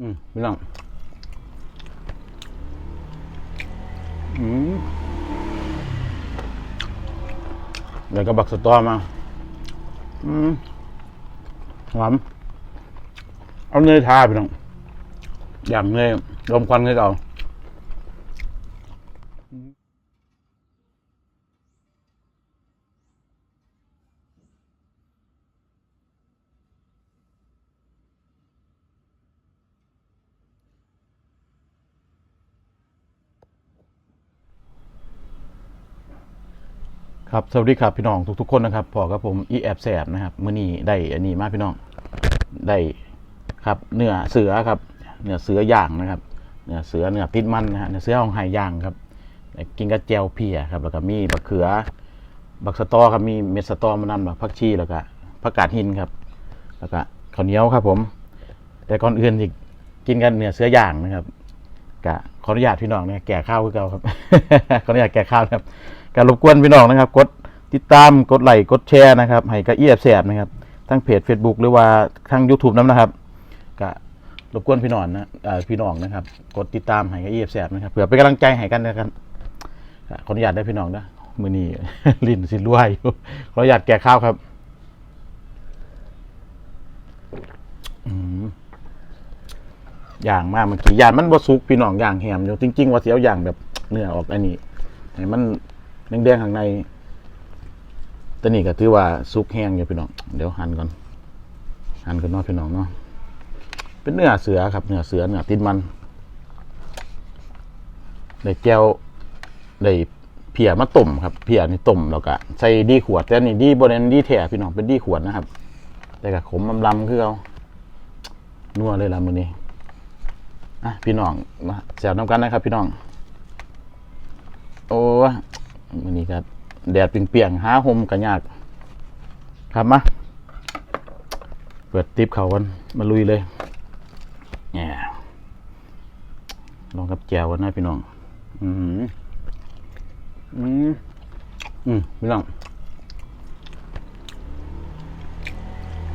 อืมพี่น้องอืมเดี๋ยวก็บักสตอมา อืมหวานเอาเนยทาพี่น้องอย่างเนยรมควันให้เรา ครับสวัสดีครับพี่น้องทุกๆคนนะครับพอกับผมอีแอบแสบนะครับมื้อนี้ได้อันนี้มาพี่น้องได้ครับเนื้อเสือครับเนื้อเสือย่างนะครับเนื้อเสือเนื้อติดมันนะฮะเนื้อเสือของไห่ย่างครับกินกับแจวเพียครับแล้วก็มีบักเขือ บักสะตอครับมีเม็ดสะตอมานำแบบผักชีแล้วก็ผักกาดหินครับ แล้วก็ข้าวเหนียวครับผม แต่ก่อนอื่นอีกกินกันเนื้อเสือย่างนะครับกะขออนุญาตพี่น้องเนี่ยแก่ข้าวคือเก่าครับขออนุญาตแก่ข้าวนะครับ การรบกวนพี่น้องนะครับ กดติดตามกดไลค์กดแชร์นะครับให้กับเอียบแสบนะครับทั้งเพจ Facebook หรือว่าทาง YouTube น้ำนะครับกะรบกวนพี่น้องนะพี่น้องนะครับ กดติดตามให้กับเอียบแสบนะครับเผื่อเป็นกำลังใจให้กันนะครับขออนุญาตได้พี่น้องนะมือนี้ลิ้นสิรวยอยู่ขออนุญาตแก่ข้าวครับอย่างมากเมื่อกี้ย่านมันบ่สุกพี่น้องอย่างแหมอยู่จริงๆว่าสิเอาอย่างแบบเนื้อออกอันนี้ให้มัน แดงๆข้างในแตัวนี้ก็ถือว่าสุกแห้งอยู่พี่น้อง เดี๋ยวหั่นก่อน หั่นก่อนเนาะพี่น้องเนาะ เป็นเนื้อเสือครับ เนื้อเสือเนื้อติดมันได้แก้วได้เพียมาต้มครับ เพียนี่ต้มแล้วก็ใส่ดีขวดแต่นี่ดีบ่ได้ดีแท้พี่น้องเป็นดีขวดนะครับ แต่ก็ขมลำๆคือเอานัวเลยล่ะมือนี้อะพี่น้องมาแซวน้ำกันนะครับ พี่น้อง โอ้ วันนี้ก็แดดเปรียงๆหาหมกันยากครับมาเปิดติปเขากันมาลุยเลยเนี่ยลองกับแจวกันนะพี่น้อง อืมอืมอืมพี่น้อง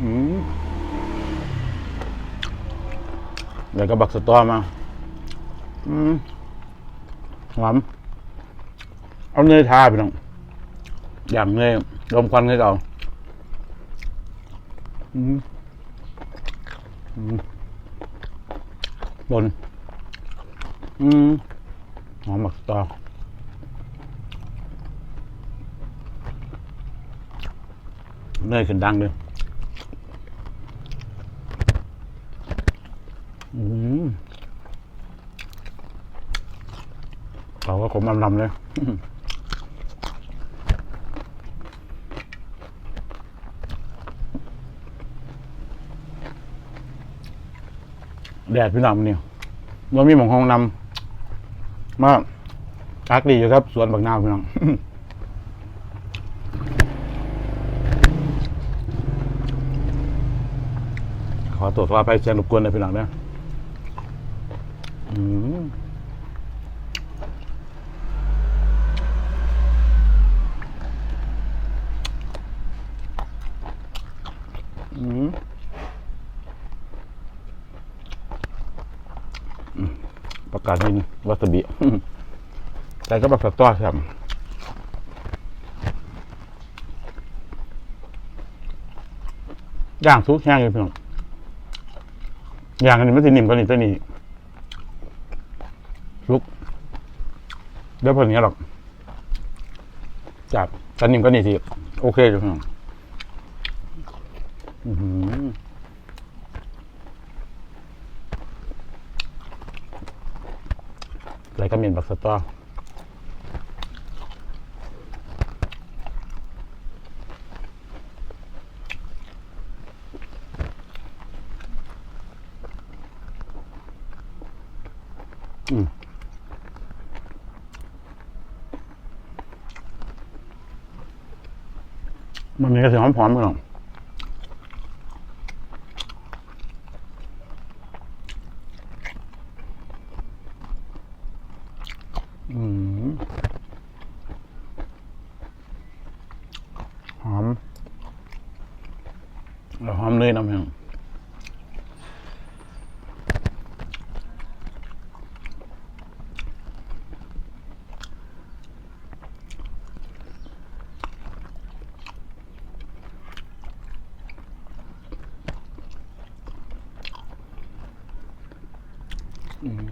อืมเดี๋ยวก็บักสตอมา อืมหวาน เอาเนยทาพี่น้องอย่างเนยรมควันให้เราอืมอืมบนอืมหอมบักตอเนยขึ้นดังเลยอืมเขาก็ขมลำๆเลย แดดพี่น้ำนี่ยมันมีหมองห้องนำมาคักดีอยู่ครับสวนบักนาวพี่น้องขอตรวจว่าไปเชียงรบกวนเลยพี่น้องนะอืมอืมอืม ประกาศหินวัสบิแต่ก็แบบสตอครับย่างซุกแห้งเลยพี่น้องอย่างอันนี้ไม่สินิ่มกว่านี้ตัวนี้ลุกเดี๋ยวพอนี้หรอกจับแต่นิ่มกว่านี้สิโอเคอยู่พี่น้องอือหือ อะไรก็มีนบักสตอมันมีกระเสียงหอมๆพี่น้องอืมหอม แล้วหอมเลยนะพี่น้อง อืม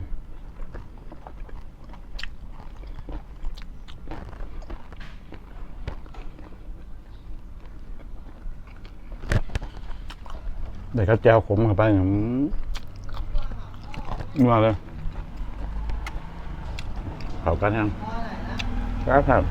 เดี๋ยวเขาแจวขมเข้าไปอืมนัวเลยเผากันยังครับครับ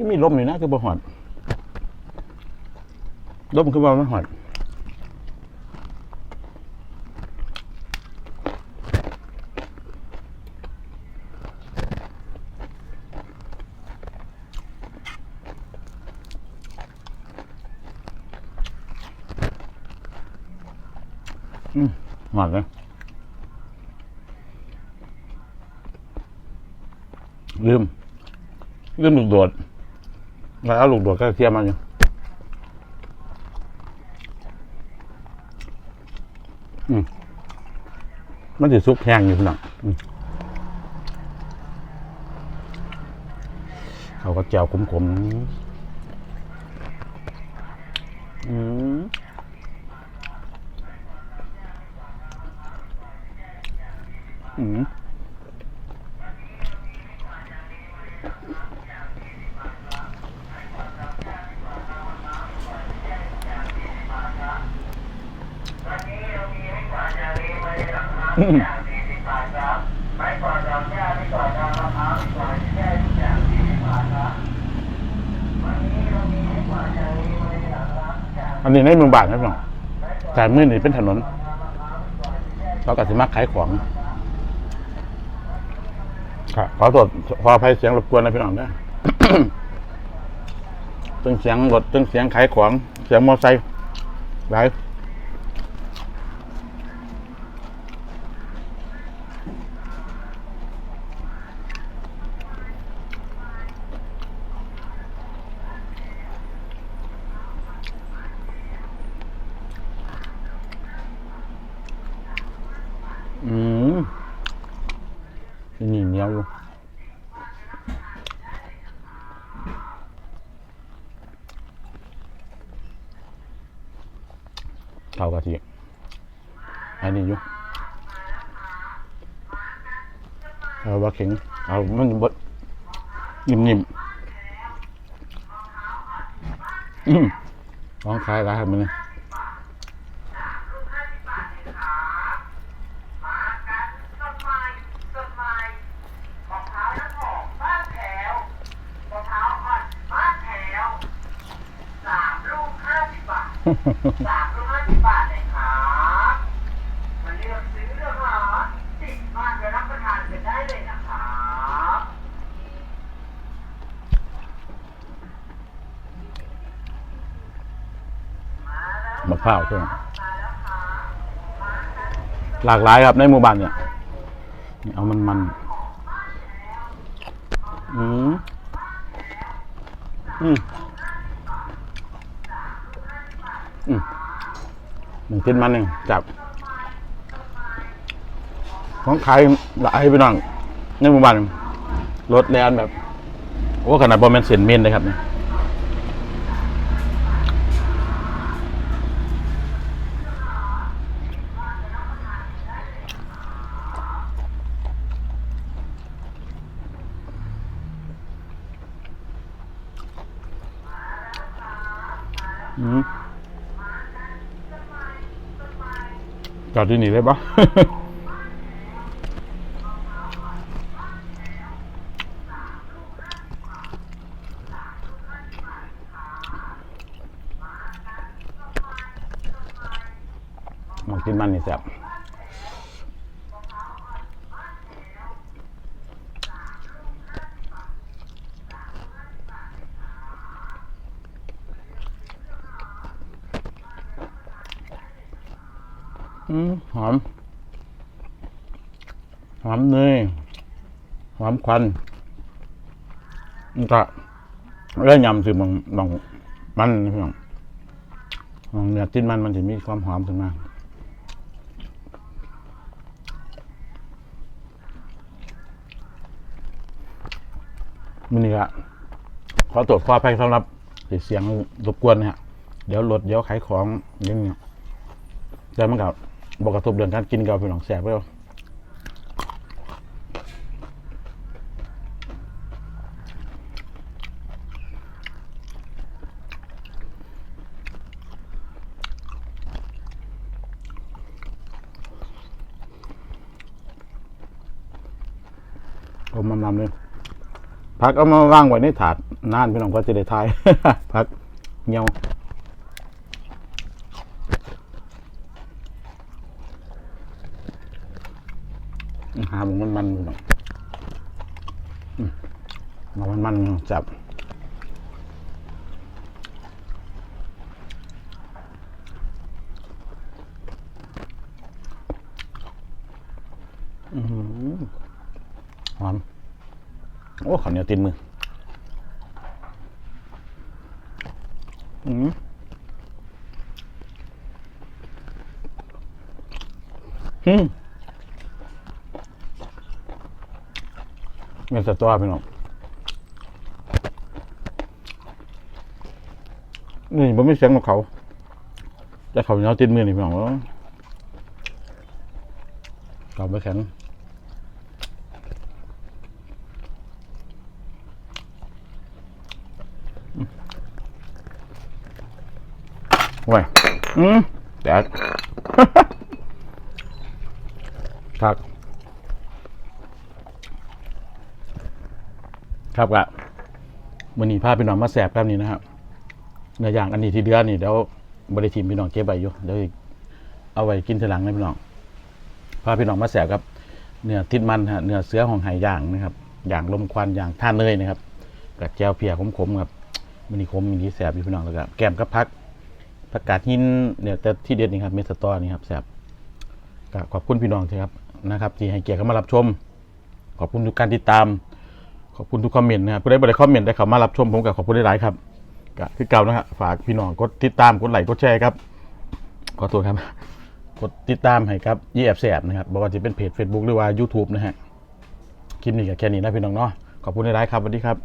ที่มีลมอยู่นะคือบ่หอดลมคือบ่มันหอดหอดเลยลืมลืมลูกโดด แล้วลูกโดดก็เทียมมันอยู่อืมมันจะซุปแห้งอยู่พี่น้องเขาก็แจวขมๆอืมอืม อันนี้ในเมืองบาทครับพี่น้องแต่มือนี่เป็นถนน เราก็สิมักขายของครับขอตรวจขออภัยเสียงรบกวนนะพี่น้องนะตึงเสียงรถตึงเสียงขายของ เสียงมอเตอร์ไซค์หลาย อืมนี่เหนียวอยู่ เท่ากะทิอันนี้อยู่เอาว่าเข็งเอามันบดนิ่มๆอืมลองคลายร้ายครับมันเลยมากันสดใหม่สดใหม่มะพร้าวน้ำหอมบ้านแถวมะพร้าวอ่อนบ้านแถวสามลูกห้าสิบบาทสามลูกห้าสิบบาทเลยครับมาเลือกซื้อเลือกหาติดบ้านไปรับประทานกันได้เลยนะครับ มะพร้าวใช่ไหมหลากหลายครับในหมู่บ้านเนี่ยเอามันมันอืมอืมอืมหนึ่งชิ้นมันหนึ่งจับของขายหลายไปน้องในหมู่บ้านรถแลนแบบ โอ้ขนาดบอมเมนเซนเมนเลยครับเนี่ย จอดที่นี่ได้ปะมากินมันนี่แซ่บอืม หอมหอมเนยหอมควันก็เรื่องยำสิมันบางมันนี่พี่น้องบางเนื้อจิ้นมันมันจะมีความหอมขึ้นมามันนี่ละขอตรวจความไปสำหรับเสียงรบกวนนะฮะเดี๋ยวรถเดี๋ยวขายของอยังเงี้ยแต่มันกับบอกกระทบเรื่องการกินกับพี่น้องแสบไปแล้ว นำเลยพักเอามาว่างไว้ในถาดนานพี่น้องก็จะได้ทาย พักเงียวหาหมูมันมันพี่น้องอืมเอามันมันจับอือหือหอม โอ้ข้าวเหนียวติดมืออืมอืมเงินสตอพี่น้องนี่ผมไม่เสียงของเขา แต่เขาเนียวติดมือนี่พี่น้องเอ้ยเขาไม่แข็ง อืมแดดครับ ครับกะวันนี้พาพี่น้องมาแสบครับนี่นะครับเนื้อย่างอันนี้ที่เดือนนี่เดี๋ยวบริทีมพี่น้องเก็บไว้อยู่เดี๋ยวเอาไว้กินทีหลังนะพี่น้องพาพี่น้องมาแสบครับเนื้อติดมันฮะเนื้อเสือของไหย่างนะครับอย่างลมควันอย่างท่าเนยนะครับกับแจวเพียขมๆครับมันนี่ขมมันนี่แสบอยู่พี่น้องแล้วก็แกมกับพัก ผักกาดหินเนี่ยแต่ที่เด็ดนี่ครับเมสตอนี่ครับแซ่บก็ขอบคุณพี่น้องที่ครับนะครับ ที่ให้เกียรติเข้ามารับชม ขอบคุณทุกการติดตาม ขอบคุณทุกคอมเมนต์นะครับผู้ใดบ่ได้คอมเมนต์ได้เข้ามารับชมผมก็ขอบคุณหลายๆครับก็คือเก่านะครับฝากพี่น้องกดติดตามกดไลค์กดแชร์ครับขอตัวครับ กดติดตามให้ครับยี่แอบแสบนะครับบอกว่าจะเป็นเพจ Facebook หรือว่า YouTube นะฮะคลิปนี้ก็แค่นี้นะพี่น้องเนาะขอบคุณหลายๆครับสวัสดีครับ